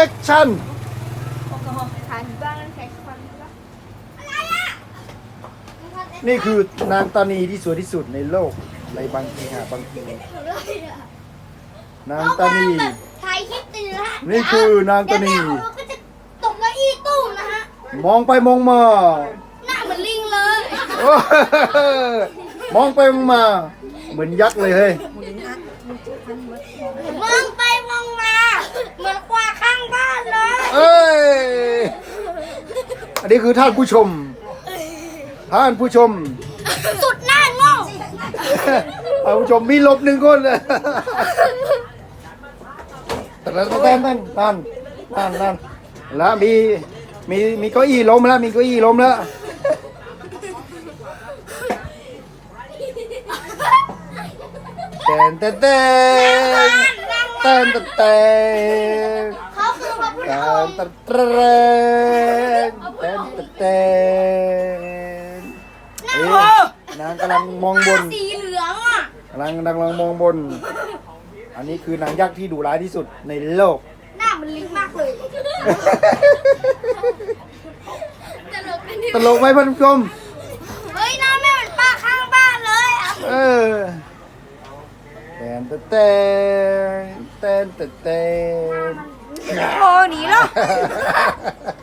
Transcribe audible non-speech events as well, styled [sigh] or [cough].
แอคชั่นทานบ้างแข่งฟันบ้างนี่คือนางตานีที่สวยที่สุดในโลกในบางทีหาบางทีนางตานีถ่ายคลิปตื่นนะฮะนี่คือนางตานีเดี๋ยวแม่เอาก็จะตกเก้าอี้ตู้นะฮะมองไปมองมาหน้าเหมือนลิงเลยโอ้มองไปมองมาเหมือนยักษ์เลยเฮ้ยมองไปมองมา เหมือนควายข้างบ้านเลย เอ้ย อั นนี้คือท่านผู้ชม ท่านผู้ชม สุดหน้าโง่ท่านผู้ชมมีหลบหนึ่งคนเลยแต่ละแต้นนั่นนั่นนั่นนั่นแล้วมีมีมีเก้าอี้ล้มแล้วมีเก้าอี้ล้มแล้วเต้นเต้นเต้นเต้นเต้น เต้นเขาคือพระพุทธเต้อนงค์เต้นเต้นเต้นเต้นเอ๊ะนางกำลังมองบนสีเหลืองอะกำลังกำลังมองบน อันนี้คือนางยักษ์ที่ดุร้ายที่สุดในโลก หน้าเหมันลิงมากเลยตลกกันดิตลกไหมท่านผู้ชมเฮ้ยหน้าไม่เหมือนป้าข้างบ้านเลยอะเออเต้นเต้นเต้นเต้น อ你了 [laughs]